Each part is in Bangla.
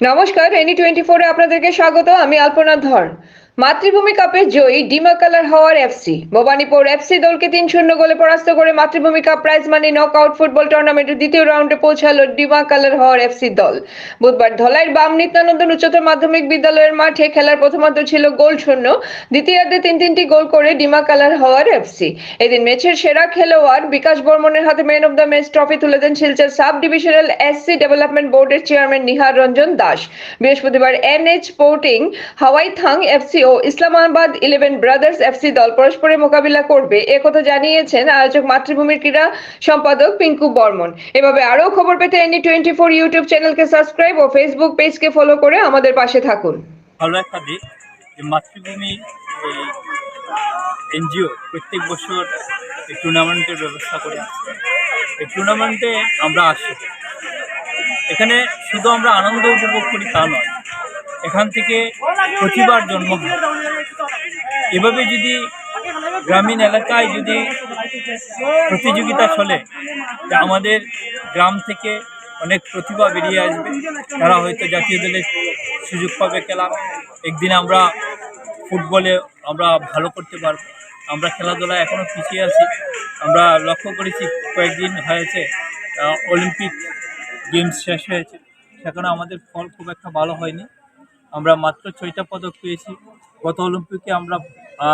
নমস্কার এনি টোয়েন্টি ফোরে আপনাদেরকে স্বাগত আমি আলপনা ধর। মাতৃভূমি কাপে জয়ী ডিমা কালার হওয়ার এফসি। ভবানীপুর এফসি দলকে তিন শূন্য গোলে পরাস্ত করে Matribhumi cup prize money knock out football টুর্নামেন্টের দ্বিতীয় রাউন্ডে পৌঁছালো ডিমা কালার হওয়ার এফসি দল। বুধবার ধলাইয়ের বাম নিত্যানন্দন উচ্চতর মাধ্যমিক বিদ্যালয়ের মাঠে খেলার প্রথমার্ধ ছিল গোল শূন্য, দ্বিতীয়ার্ধে তিন তিনটি গোল করে ডিমা কালার হওয়ার এফসি। এদিন ম্যাচের সেরা খেলোয়াড় বিকাশ বর্মনের হাতে man of the match trophy তুলে দেন Silchar sub divisional SC development বোর্ডের চেয়ারম্যান নিহার রঞ্জন দাস। বৃহস্পতিবার NH sporting Hawaithang FC Islamabad eleven brothers FC দল পরস্পরের মোকাবিলা করবে একথা জানিয়েছেন আয়োজক মাতৃভূমির ক্রীড়া সম্পাদক পিঙ্কু বর্মন। এভাবে আরও খবর পেতে এনি টোয়েন্টি ফোর ইউটিউব চ্যানেলকে সাবস্ক্রাইব ও ফেসবুক পেজকে ফলো করে আমাদের পাশে থাকুন। ভালো একটা দিক যে মাতৃভূমি এনজিও প্রত্যেক বছর টুর্নামেন্টের ব্যবস্থা করে এই টুর্নামেন্টে আমরা আসি এখানে শুধু আমরা আনন্দ উপভোগ করি তা নয় এখান থেকে প্রতিবার জন্ম এভাবে যদি গ্রামীণ এলাকায় যদি প্রতিযোগিতা চলে আমাদের গ্রাম থেকে অনেক প্রতিভা বেরিয়ে আসবে। তারা হয়তো জাতীয় দলে সুযোগ পাবে খেলা। একদিন আমরা ফুটবলে আমরা ভালো করতে পারব। আমরা খেলাধুলায় এখনও পিছিয়ে আছি। আমরা লক্ষ্য করেছি কয়েকদিন হয়েছে অলিম্পিক গেমস শেষ হয়েছে। সেখানে আমাদের ফল খুব একটা ভালো হয়নি। আমরা মাত্র ছয়টা পদক পেয়েছি। গত অলিম্পিকে আমরা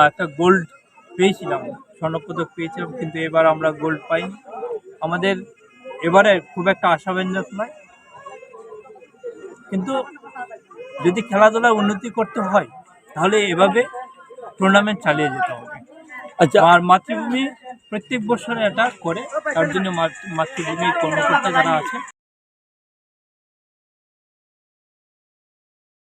একটা গোল্ড পেয়েছিলাম স্বর্ণপদক পেয়েছিলাম কিন্তু এবার আমরা গোল্ড পাইনি। আমাদের এবারে খুব একটা আশাব্যঞ্জক নয়। কিন্তু যদি খেলাধুলায় উন্নতি করতে হয় তাহলে এভাবে টুর্নামেন্ট চালিয়ে যেতে হবে। আচ্ছা। আর মাতৃভূমি প্রত্যেক বছর এটা করে তার জন্য মাতৃ- মাতৃভূমির কর্মকর্তা যারা আছে